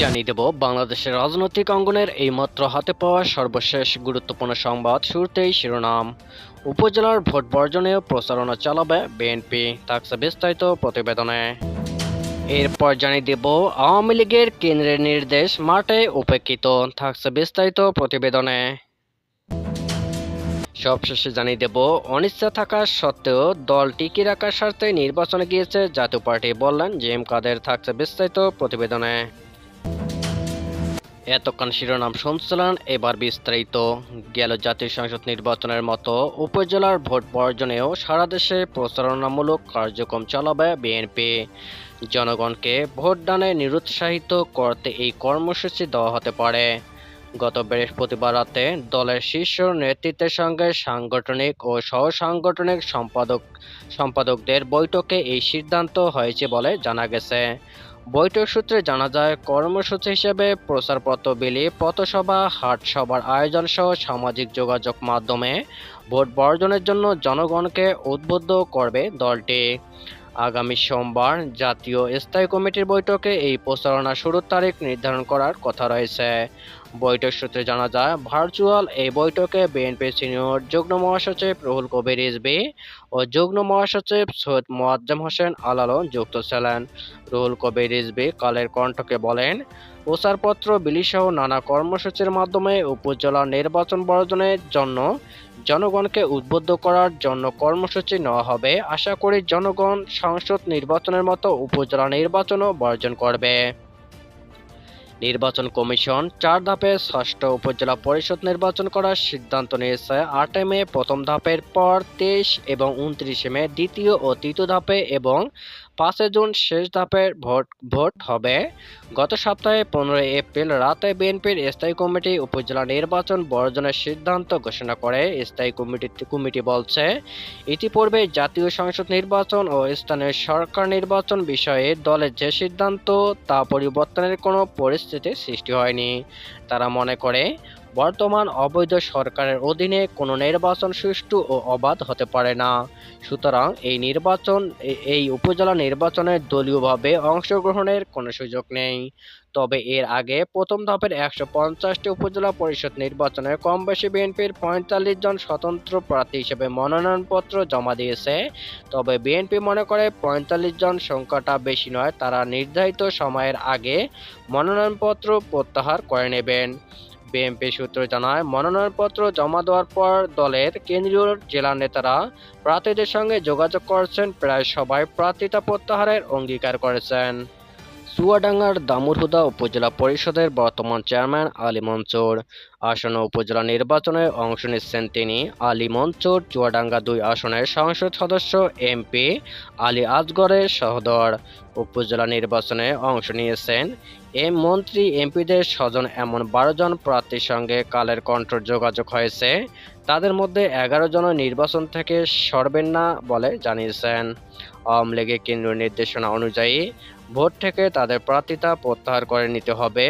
জানিয়ে দেব, বাংলাদেশের রাজনৈতিক অঙ্গনের এইমাত্র হাতে পাওয়া সর্বশেষ গুরুত্বপূর্ণ সংবাদ শুরুতেই শিরোনাম। উপজেলার ভোট বর্জনে প্রচারণা চালাবে বিএনপি, থাকছে বিস্তারিত প্রতিবেদনে। এরপর জানিয়ে দেব, আওয়ামী লীগের কেন্দ্রের নির্দেশ মাঠে উপেক্ষিত, থাকছে বিস্তারিত প্রতিবেদনে। সবশেষে জানিয়ে দেব, অনিচ্ছা থাকা সত্ত্বেও দল টিকি রাখার স্বার্থে নির্বাচনে গিয়েছে জাতীয় পার্টি। বললেন জি এম কাদের থাকছে বিস্তারিত প্রতিবেদনে। এতক্ষণ শিরোনাম শুনছিলেন, এবার বিস্তারিত। গেল জাতীয় সংসদ নির্বাচনের মতো উপজেলার ভোট বর্জনেও সারা দেশে প্রচারণামূলক কার্যক্রম চালাবে বিএনপি। জনগণকে ভোটদানে নিরুৎসাহিত করতে এই কর্মসূচি দেওয়া হতে পারে। গত বৃহস্পতিবার রাতে দলের শীর্ষ নেতৃত্বের সঙ্গে সাংগঠনিক ও সহ সাংগঠনিক সম্পাদক, সম্পাদকদের বৈঠকে এই সিদ্ধান্ত হয়েছে বলে জানা গেছে। বৈঠক সূত্রে জানা যায়, কর্মসূচি হিসেবে প্রচারপত্র, বিলি, পথসভা, হাট সভার আয়োজন সহ সামাজিক যোগাযোগ মাধ্যমে ভোট বর্জনের জন্য জনগণকে উদ্বুদ্ধ করবে দলটি। আগামী সোমবার জাতীয় স্থায়ী কমিটির বৈঠকে এই প্রচারণা শুরুর তারিখ নির্ধারণ করার কথা রয়েছে। বৈঠক সূত্রে জানা যায়, ভার্চুয়াল এই বৈঠকে বিএনপির সিনিয়র যুগ্ম মহাসচিব রুহুল কবির রিজভী ও যুগ্ম মহাসচিব সৈয়দ মোয়াজ্জেম হোসেন আলালো যুক্ত ছিলেন। রুহুল কবির রিজভী কালের কণ্ঠকে বলেন, প্রচারপত্র বিলিসহ নানা কর্মসূচির মাধ্যমে উপজেলা নির্বাচন বর্জনের জন্য জনগণকে উদ্বুদ্ধ করার জন্য কর্মসূচি নেওয়া হবে। আশা করি জনগণ সংসদ নির্বাচনের মতো উপজেলা নির্বাচনও বর্জন করবে। নির্বাচন কমিশন চার ধাপে ষষ্ঠ উপজেলা পরিষদ নির্বাচন করার সিদ্ধান্ত নিয়েছে। আটে মে প্রথম ধাপের পর তেইশ এবং উনত্রিশে মে দ্বিতীয় ও তৃতীয় ধাপে এবং পাঁচে জুন শেষ ধাপের ভোট ভোট হবে। গত সপ্তাহে পনেরোই এপ্রিল রাতে বিএনপির স্থায়ী কমিটি উপজেলা নির্বাচন বর্জনের সিদ্ধান্ত ঘোষণা করে। স্থায়ী কমিটি কমিটি বলছে, ইতিপূর্বে জাতীয় সংসদ নির্বাচন ও স্থানীয় সরকার নির্বাচন বিষয়ে দলের যে সিদ্ধান্ত তা পরিবর্তনের কোনো পরিস্থিতি সৃষ্টি হয়নি। তারা মনে করে বর্তমান অবৈধ সরকারের অধীনে কোনো নির্বাচন সুষ্ঠু ও অবাধ হতে পারে না। সুতরাং এই নির্বাচন, এই উপজেলা নির্বাচনে দলীয়ভাবে অংশগ্রহণের কোনো সুযোগ নেই। তবে এর আগে প্রথম ধাপের একশো পঞ্চাশটি উপজেলা পরিষদ নির্বাচনে কম বেশি বিএনপির পঁয়তাল্লিশ জন স্বতন্ত্র প্রার্থী হিসেবে মনোনয়নপত্র জমা দিয়েছে। তবে বিএনপি মনে করে পঁয়তাল্লিশ জন সংখ্যাটা বেশি নয়, তারা নির্ধারিত সময়ের আগে মনোনয়নপত্র প্রত্যাহার করে নেবেন। বিএনপি সূত্র জানায়, মনোনয়নপত্র জমা দেওয়ার পর দলের কেন্দ্রীয় জেলা নেতারা প্রার্থীদের সঙ্গে যোগাযোগ করছেন। প্রায় সবাই প্রার্থিতা প্রত্যাহারের অঙ্গীকার করেছেন। চুয়াডাঙ্গার দামুরহুদা উপজেলা পরিষদের বর্তমান চেয়ারম্যান আলী মনসুর। আসন্ন উপজেলা নির্বাচনে অংশ নিচ্ছেন তিনি আলী মনসুর, চুয়াডাঙ্গা দুই আসনের সংসদ সদস্য এমপি আলী আজগরের সহদর। উপজেলা নির্বাচনে অংশ নিয়েছেন এম মন্ত্রী এমপিদের স্বজন এমন বারো জন প্রার্থীর সঙ্গে কালের কণ্ঠ যোগাযোগ হয়েছে। তাদের মধ্যে এগারো জন নির্বাচন থেকে সরবেন না বলে জানিয়েছেন। আওয়ামী লীগের কেন্দ্রীয় নির্দেশনা অনুযায়ী ভোট থেকে তাদের প্রার্থিতা প্রত্যাহার করে নিতে হবে।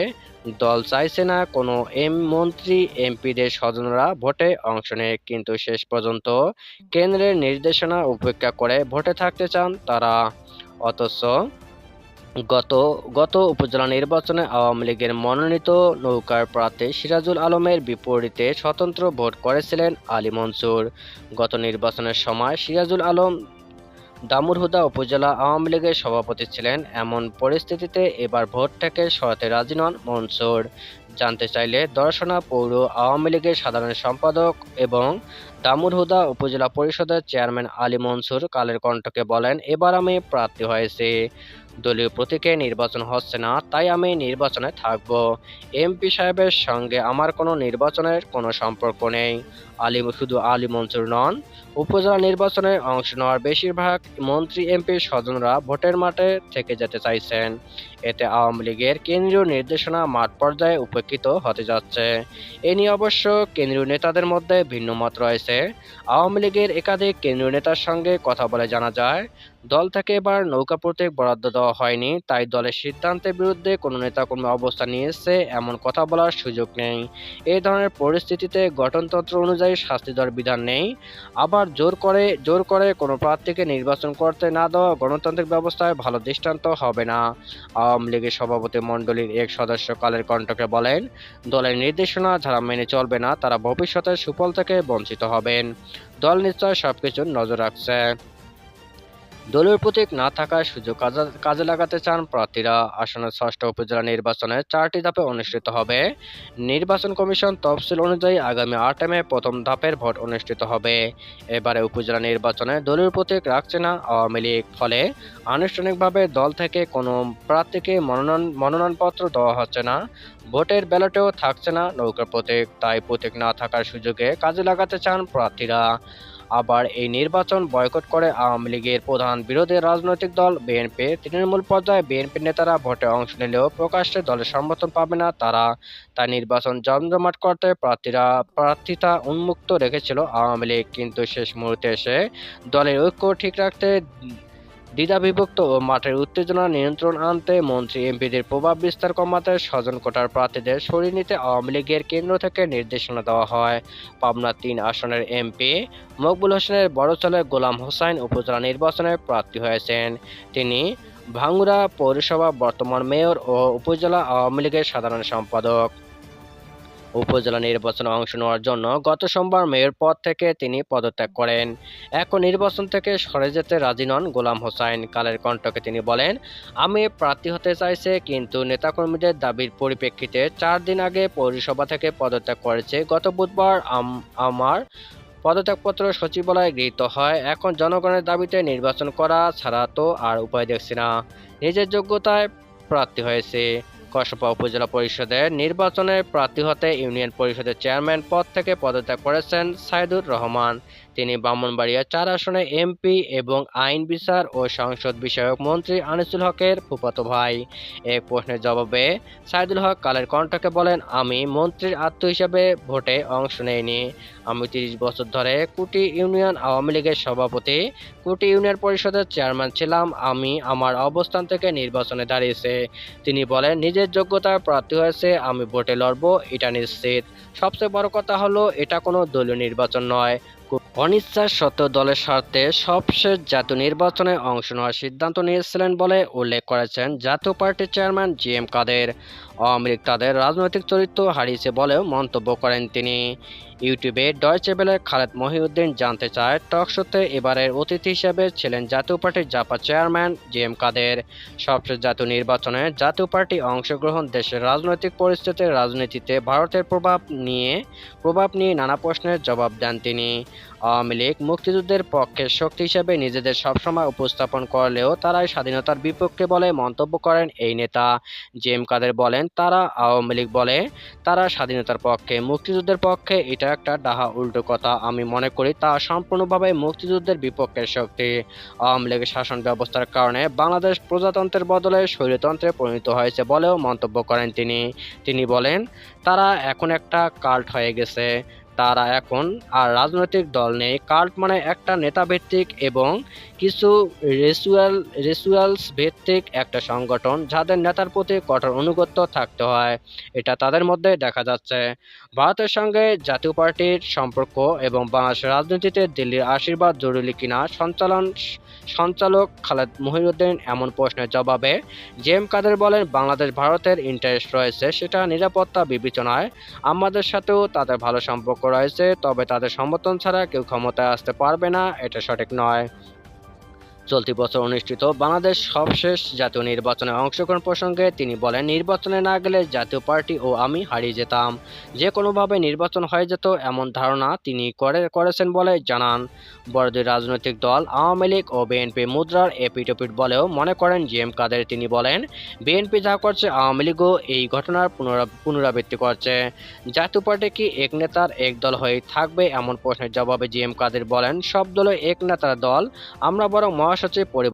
দল চাইছে না কোনো এম মন্ত্রী, এমপিদের স্বজনরা ভোটে অংশ নেয়, কিন্তু শেষ পর্যন্ত কেন্দ্রের নির্দেশনা উপেক্ষা করে ভোটে থাকতে চান তারা। অথচ গত গত উপজেলা নির্বাচনে আওয়ামী লীগের মনোনীত নৌকার প্রার্থী সিরাজুল আলমের বিপরীতে স্বতন্ত্র ভোট করেছিলেন আলী মনসুর। গত নির্বাচনের সময় সিরাজুল আলম দামুরহুদা উপজেলা আওয়ামী লীগের সভাপতি ছিলেন। এমন পরিস্থিতিতে এবার ভোট থেকে সরাতে রাজি নন মনসুর। জানতে চাইলে দর্শনা পৌর আওয়ামী লীগের সাধারণ সম্পাদক এবং দামুরহুদা উপজেলা পরিষদের চেয়ারম্যান আলী মনসুর কালের কণ্ঠকে বলেন, এবার আমি প্রার্থী হয়েছি। দলীয় প্রতীকে নির্বাচন হচ্ছে না, তাই আমি নির্বাচনে থাকব। এমপি সাহেবের সঙ্গে আমার কোনো নির্বাচনের কোনো সম্পর্ক নেই। আলী, শুধু আলী মনসুর নন, উপজেলা নির্বাচনে অংশ নেওয়ার বেশিরভাগ মন্ত্রী এমপির স্বজনরা ভোটের মাঠে থেকে যেতে চাইছেন। এতে আওয়ামী লীগের কেন্দ্রীয় নির্দেশনা মাঠ পর্যায়ে উপেক্ষিত হতে যাচ্ছে। এ নিয়ে অবশ্য কেন্দ্রীয় নেতাদের মধ্যে ভিন্ন মত রয়েছে। আওয়ামী লীগের একাধিক কেন্দ্রীয় নেতার সঙ্গে কথা বলে জানা যায় দল থেকে এবার নৌকা প্রতীক বরাদ্দ দেওয়া হয়নি, তাই দলের সিদ্ধান্তের বিরুদ্ধে কোনো নেতা নেতাকর্মী অবস্থান নিয়েছে এমন কথা বলার সুযোগ নেই। এই ধরনের পরিস্থিতিতে গঠনতন্ত্র অনুযায়ী শাস্তি দেওয়ার বিধান নেই। আবার জোর করে জোর করে কোনো প্রার্থীকে নির্বাচন করতে না দেওয়া গণতান্ত্রিক ব্যবস্থায় ভালো দৃষ্টান্ত হবে না। আওয়ামী লীগের সভাপতি মণ্ডলীর এক সদস্য কালের কণ্ঠকে বলেন, দলের নির্দেশনা যারা মেনে চলবে না, তারা ভবিষ্যতে সুফল থেকে বঞ্চিত হবেন। দল নিশ্চয় সবকিছু নজর রাখছে। দলীয় প্রতীক না থাকার সুযোগ কাজে- লাগাতে চান প্রার্থীরা। আসনের ষষ্ঠ উপজেলা নির্বাচনে চারটি ধাপে অনুষ্ঠিত হবে। নির্বাচন কমিশন তফসিল অনুযায়ী আগামী আট মে প্রথম ধাপের ভোট অনুষ্ঠিত হবে। এবারে উপজেলা নির্বাচনে দলীয় প্রতীক রাখছে না আওয়ামী লীগ। ফলে আনুষ্ঠানিকভাবে দল থেকে কোনো প্রার্থীকে মনোনয়ন, মনোনয়নপত্র দেওয়া হচ্ছে না। ভোটের ব্যালটেও থাকছে না নৌকা প্রতীক। তাই প্রতীক না থাকার সুযোগে কাজে লাগাতে চান প্রার্থীরা। আবার এই নির্বাচন বয়কট করে আওয়ামী লীগের প্রধান বিরোধী রাজনৈতিক দল বিএনপি। তৃণমূল পর্যায়ে বিএনপি নেতারা ভোটে অংশ নিলেও প্রকাশ্যে দলের সমর্থন পাবে না তারা। তাই নির্বাচন জমজমাট করতে প্রার্থীরা, প্রার্থিতা উন্মুক্ত রেখেছিল আওয়ামী লীগ। কিন্তু শেষ মুহূর্তে এসে দলের ঐক্য ঠিক রাখতে দ্বিধাবিভক্ত ও মাঠের উত্তেজনা নিয়ন্ত্রণ আনতে মন্ত্রী এমপিদের প্রভাব বিস্তার কমাতে স্বজন কোটার প্রার্থীদের সরিয়ে নিতে আওয়ামী লীগের কেন্দ্র থেকে নির্দেশনা দেওয়া হয়। পাবনা তিন আসনের এমপি মকবুল হোসেনের বড় ছেলে গোলাম হোসাইন উপজেলা নির্বাচনে প্রার্থী হয়েছেন। তিনি ভাঙ্গুড়া পৌরসভা বর্তমান মেয়র ও উপজেলা আওয়ামী লীগের সাধারণ সম্পাদক। উপজেলা নির্বাচনে অংশ নেওয়ার জন্য গত সোমবার মেয়র পদ থেকে তিনি পদত্যাগ করেন। এখন নির্বাচন থেকে সরে যেতে রাজি নন গোলাম হোসাইন কালের কণ্ঠকে তিনি বলেন, আমি প্রার্থী হতে চাইছে, কিন্তু নেতাকর্মীদের দাবির পরিপ্রেক্ষিতে চার দিন আগে পৌরসভা থেকে পদত্যাগ করেছে। গত বুধবার আম- আমার পদত্যাগপত্র সচিবালয়ে গৃহীত হয়। এখন জনগণের দাবিতে নির্বাচন করা ছাড়া তো আর উপায় দেখছি না। নিজের যোগ্যতায় প্রার্থী হয়েছে। কসবা উপজেলা পরিষদের নির্বাচনে প্রার্থী হতে ইউনিয়ন পরিষদের চেয়ারম্যান পদ থেকে পদত্যাগ করেছেন সাইদুর রহমান। তিনি ব্রাহ্মণবাড়িয়া চার আসনে এমপি এবং আইন বিচার ও সংসদ বিষয়ক মন্ত্রী আনিসুল হকের ফুফাতো ভাই। এক প্রশ্নের জবাবে সাইদুল হক কালের কণ্ঠকে বলেন, আমি মন্ত্রীর আত্ম হিসাবে ভোটে অংশ নেইনি। আমি তিরিশ বছর ধরে কুটি ইউনিয়ন আওয়ামী লীগের সভাপতি, কুটি ইউনিয়ন পরিষদের চেয়ারম্যান ছিলাম। আমি আমার অবস্থান থেকে নির্বাচনে দাঁড়িয়েছে। তিনি বলেন, নিজের যোগ্যতায় প্রার্থী হয়েছে, আমি ভোটে লড়ব, এটা নিশ্চিত। সবচেয়ে বড় কথা হলো, এটা কোনো দলীয় নির্বাচন নয়। অনিচ্ছার সত্ত্বেও দলের স্বার্থে সবশেষ জাতীয় নির্বাচনে অংশ নেওয়ার সিদ্ধান্ত নিয়েছিলেন বলে উল্লেখ করেছেন জাতীয় পার্টির chairman G M Kader. Awami League তাদের রাজনৈতিক চরিত্র হারিয়েছে বলেও মন্তব্য করেন তিনি। ইউটিউবে ডয়চে বেলের খালেদ মহিউদ্দিন জানতে চায় টক শোতে এবারের অতিথি হিসেবে ছিলেন জাতীয় পার্টির Japa chairman G M Kader. সবশেষ জাতীয় নির্বাচনে জাতীয় পার্টি অংশগ্রহণ দেশের রাজনৈতিক পরিস্থিতির রাজনীতিতে ভারতের প্রভাব নিয়ে প্রভাব নিয়ে নানা প্রশ্নের জবাব দেন তিনি। আওয়ামী লীগ মুক্তিযুদ্ধের পক্ষে শক্তি হিসেবে নিজেদের সবসময় উপস্থাপন করলেও তারাই স্বাধীনতার বিপক্ষে বলে মন্তব্য করেন এই নেতা। জে এম কাদের বলেন, তারা আওয়ামী লীগ বলে, তারা স্বাধীনতার পক্ষে, মুক্তিযুদ্ধের পক্ষে এটা একটা ডাহা উল্টো কথা। আমি মনে করি তা সম্পূর্ণভাবে মুক্তিযুদ্ধের বিপক্ষের শক্তি। আওয়ামী লীগের শাসন ব্যবস্থার কারণে বাংলাদেশ প্রজাতন্ত্রের বদলে শৈলতন্ত্রে পরিণত হয়েছে বলেও মন্তব্য করেন তিনি। তিনি বলেন, তারা এখন একটা কাল্ট হয়ে গেছে। তারা এখন আর রাজনৈতিক দল নেই। কাল্ট মানে একটা নেতা ভিত্তিক এবং কিছু রেচুয়াল রেচুয়ালস ভিত্তিক একটা সংগঠন যাদের নেতার প্রতি কঠোর অনুগত্য থাকতে হয়। এটা তাদের মধ্যে দেখা যাচ্ছে। ভারতের সঙ্গে জাতীয় পার্টির সম্পর্ক এবং বাংলাদেশের রাজনীতিতে দিল্লির আশীর্বাদ জরুরি কিনা সঞ্চালন, সঞ্চালক খালেদ মহিউদ্দিন এমন প্রশ্নের জবাবে জে এম কাদের বলেন, বাংলাদেশ ভারতের ইন্টারেস্ট রয়েছে, সেটা নিরাপত্তা বিবেচনায় আমাদের সাথেও তাদের ভালো সম্পর্ক রয়েছে তবে তাদের সমর্থন ছাড়া কেউ ক্ষমতায় আসতে পারবে না এটা সঠিক নয়। চলতি বছর অনুষ্ঠিত বাংলাদেশ সবশেষ জাতীয় নির্বাচনে অংশগ্রহণ প্রসঙ্গে তিনি বলেন, নির্বাচনে না গেলে জাতীয় পার্টি ও আমি হারিয়ে যেতাম। যে কোনোভাবে নির্বাচন হয়ে যেত এমন ধারণা তিনি করে, করেছেন বলে জানান। বড় দুই রাজনৈতিক দল আওয়ামী লীগ ও বিএনপি মুদ্রার এপিটোপিট বলেও মনে করেন জি এম কাদের। তিনি বলেন, বিএনপি যা করছে আওয়ামী লীগও এই ঘটনার পুনরা- পুনরাবৃত্তি করছে। জাতীয় পার্টি কি এক নেতার এক দল হয়ে থাকবে এমন প্রশ্নের জবাবে জি এম কাদের বলেন, সব দলে এক নেতার দল, আমরা বরং মহাসচিব পরি